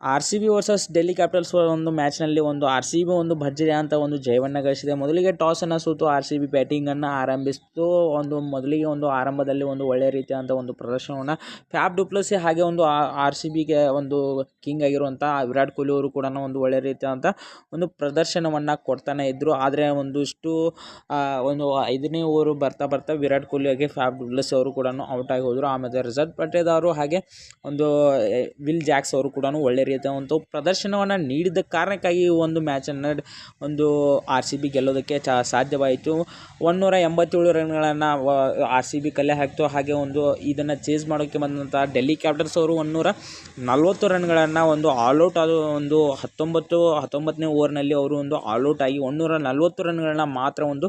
R C B versus Delhi Capitals ಒಂದು ಮ್ಯಾಚ್ನಲ್ಲಿ ಒಂದು ಆರ್ ಸಿ ಬಿ ಒಂದು ಭರ್ಜರಿ ಅಂತ ಒಂದು ಜಯವನ್ನು ಗಳಿಸಿದೆ. ಮೊದಲಿಗೆ ಟಾಸನ್ನು ಸೋತು ಆರ್ ಸಿ ಬಿ ಬ್ಯಾಟಿಂಗನ್ನು ಆರಂಭಿಸಿತು. ಒಂದು ಮೊದಲಿಗೆ ಒಂದು ಆರಂಭದಲ್ಲಿ ಒಂದು ಒಳ್ಳೆಯ ರೀತಿಯಾದಂಥ ಒಂದು ಪ್ರದರ್ಶನವನ್ನು ಫ್ಯಾಬ್ ಡುಪ್ಲಸಿ ಹಾಗೆ ಒಂದು ಆರ್ ಸಿ ಬಿಗೆ ಒಂದು ಕಿಂಗ್ ಆಗಿರುವಂಥ ವಿರಾಟ್ ಕೊಹ್ಲಿ ಅವರು ಕೂಡ ಒಂದು ಒಳ್ಳೆಯ ರೀತಿಯಾದಂಥ ಒಂದು ಪ್ರದರ್ಶನವನ್ನು ಕೊಡ್ತಾನೆ ಇದ್ದರು ಆದರೆ ಒಂದಿಷ್ಟು ಒಂದು ಐದನೇ ಓವರು ಬರ್ತಾ ಬರ್ತಾ ವಿರಾಟ್ ಕೊಹ್ಲಿ ಹಾಗೆ ಫ್ಯಾಬ್ ಡುಪ್ಲಸಿ ಅವರು ಕೂಡ ಔಟ್ ಆಗಿ ಹೋದರು. ಆಮೇಲೆ ರಜತ್ ಪಟೇದಾರ್ ಹಾಗೆ ಒಂದು ವಿಲ್ ಜಾಕ್ಸ್ ಅವರು ಕೂಡ ಒಳ್ಳೆ ಒಂದು ಪ್ರದರ್ಶನವನ್ನು ನೀಡಿದ ಕಾರಣಕ್ಕಾಗಿ ಒಂದು ಮ್ಯಾಚನ್ನು ಒಂದು ಆರ್ ಸಿ ಬಿ ಗೆಲ್ಲೋದಕ್ಕೆ ಚ ಸಾಧ್ಯವಾಯಿತು. ಒಂದುನೂರ ಎಂಬತ್ತೇಳು ರನ್ಗಳನ್ನು ಆರ್ ಸಿ ಬಿ ಕಲೆ ಹಾಕಿತು. ಹಾಗೆ ಒಂದು ಇದನ್ನು ಚೇಸ್ ಮಾಡೋಕ್ಕೆ ಬಂದಂಥ ಡೆಲ್ಲಿ ಕ್ಯಾಪಿಟಲ್ಸ್ ಅವರು ಒಂದುನೂರ ನಲ್ವತ್ತು ರನ್ಗಳನ್ನು ಒಂದು ಆಲ್ಔಟ್ ಆದ ಒಂದು ಹತ್ತೊಂಬತ್ತು, ಹತ್ತೊಂಬತ್ತನೇ ಓವರ್ನಲ್ಲಿ ಅವರು ಒಂದು ಆಲ್ಔಟ್ ಆಗಿ ಒಂದುನೂರ ನಲ್ವತ್ತು ರನ್ಗಳನ್ನ ಮಾತ್ರ ಒಂದು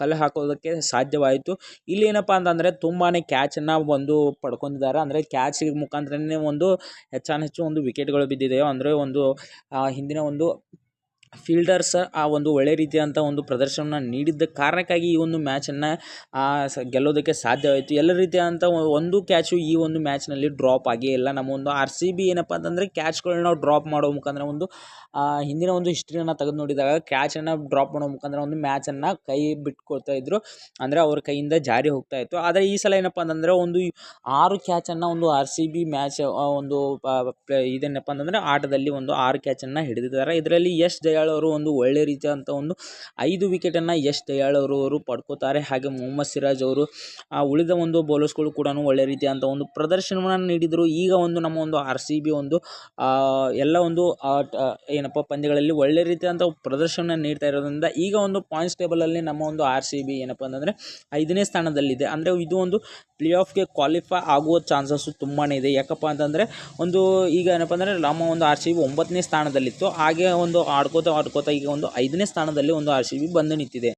ಕಲೆ ಹಾಕೋದಕ್ಕೆ ಸಾಧ್ಯವಾಯಿತು. ಇಲ್ಲಿ ಏನಪ್ಪ ಅಂತಂದರೆ ತುಂಬಾ ಕ್ಯಾಚನ್ನು ಒಂದು ಪಡ್ಕೊಂಡಿದ್ದಾರೆ. ಅಂದರೆ ಕ್ಯಾಚ್ ಮುಖಾಂತರನೇ ಒಂದು ಹೆಚ್ಚಾನೆಚ್ಚು ಒಂದು ವಿಕೆಟ್ಗಳು ಬಿದ್ದಿದೆಯೋ ಅಂದರೆ ಒಂದು ಹಿಂದಿನ ಒಂದು ಫೀಲ್ಡರ್ಸ್ ಆ ಒಂದು ಒಳ್ಳೆ ರೀತಿಯಾದಂಥ ಒಂದು ಪ್ರದರ್ಶನ ನೀಡಿದ್ದ ಕಾರಣಕ್ಕಾಗಿ ಈ ಒಂದು ಮ್ಯಾಚನ್ನು ಗೆಲ್ಲೋದಕ್ಕೆ ಸಾಧ್ಯವಾಯಿತು ಎಲ್ಲ ರೀತಿಯಾದಂಥ ಒಂದು ಕ್ಯಾಚು ಈ ಒಂದು ಮ್ಯಾಚ್ನಲ್ಲಿ ಡ್ರಾಪ್ ಆಗೇ ಇಲ್ಲ ನಮ್ಮ ಒಂದು ಆರ್ ಸಿ ಬಿ ಏನಪ್ಪ ಅಂತಂದರೆ ಕ್ಯಾಚ್ಗಳನ್ನ ನಾವು ಡ್ರಾಪ್ ಮಾಡೋ ಮುಖಾಂತರ ಒಂದು ಹಿಂದಿನ ಒಂದು ಹಿಸ್ಟ್ರಿಯನ್ನು ತೆಗೆದು ನೋಡಿದಾಗ ಕ್ಯಾಚನ್ನು ಡ್ರಾಪ್ ಮಾಡೋ ಮುಖಾಂತರ ಒಂದು ಮ್ಯಾಚನ್ನು ಕೈ ಬಿಟ್ಕೊಳ್ತಾ ಇದ್ದರು ಅಂದರೆ ಅವ್ರ ಕೈಯಿಂದ ಜಾರಿ ಹೋಗ್ತಾ ಇತ್ತು. ಆದರೆ ಈ ಸಲ ಏನಪ್ಪ ಅಂತಂದರೆ ಒಂದು ಆರು ಕ್ಯಾಚನ್ನು ಒಂದು ಆರ್ ಸಿ ಬಿ ಮ್ಯಾಚ್ ಒಂದು ಇದೇನಪ್ಪ ಅಂತಂದರೆ ಆಟದಲ್ಲಿ ಒಂದು ಆರು ಕ್ಯಾಚನ್ನು ಹಿಡಿದಿದ್ದಾರೆ. ಇದರಲ್ಲಿ ಯಶ್ ದಯಾಳ್ ಅವರು ಒಂದು ಒಳ್ಳೆ ರೀತಿಯಾದಂಥ ಒಂದು ಐದು ವಿಕೆಟನ್ನು ಯಶ್ ದಯಾಳ್ ಅವರು ಅವರು ಪಡ್ಕೋತಾರೆ. ಹಾಗೆ ಮೊಹಮ್ಮದ್ ಸಿರಾಜ್ ಅವರು, ಆ, ಉಳಿದ ಒಂದು ಬೌಲರ್ಸ್ಗಳು ಕೂಡ ಒಳ್ಳೆ ರೀತಿಯಾದಂಥ ಒಂದು ಪ್ರದರ್ಶನವನ್ನು ನೀಡಿದರು. ಈಗ ಒಂದು ನಮ್ಮ ಒಂದು ಆರ್ ಸಿ ಬಿ ಒಂದು ಎಲ್ಲ ಒಂದು ಏನಪ್ಪ, ಪಂದ್ಯಗಳಲ್ಲಿ ಒಳ್ಳೆ ರೀತಿಯಾದಂಥ ಪ್ರದರ್ಶನ ನೀಡ್ತಾ ಇರೋದ್ರಿಂದ ಈಗ ಒಂದು ಪಾಯಿಂಟ್ಸ್ ಟೇಬಲಲ್ಲಿ ನಮ್ಮ ಒಂದು ಆರ್ ಸಿ ಬಿ ಏನಪ್ಪ ಅಂತಂದರೆ ಐದನೇ ಸ್ಥಾನದಲ್ಲಿದೆ. ಅಂದರೆ ಇದು ಒಂದು ಪ್ಲೇ ಆಫ್ಗೆ ಕ್ವಾಲಿಫೈ ಆಗುವ ಚಾನ್ಸಸ್ಸು ತುಂಬಾ ಇದೆ. ಯಾಕಪ್ಪ ಅಂತಂದರೆ ಒಂದು ಈಗ ಏನಪ್ಪ ಅಂದರೆ ನಮ್ಮ ಒಂದು ಆರ್ ಸಿ ಬಿ ಒಂಬತ್ತನೇ ಸ್ಥಾನದಲ್ಲಿತ್ತು. ಹಾಗೆ ಒಂದು ಆಡ್ಕೋತಾ ಆಡ್ಕೋತಾ ಈಗ ಒಂದು ಐದನೇ ಸ್ಥಾನದಲ್ಲಿ ಒಂದು ಆರ್ ಸಿ ಬಿ ಬಂದು ನಿಂತಿದೆ.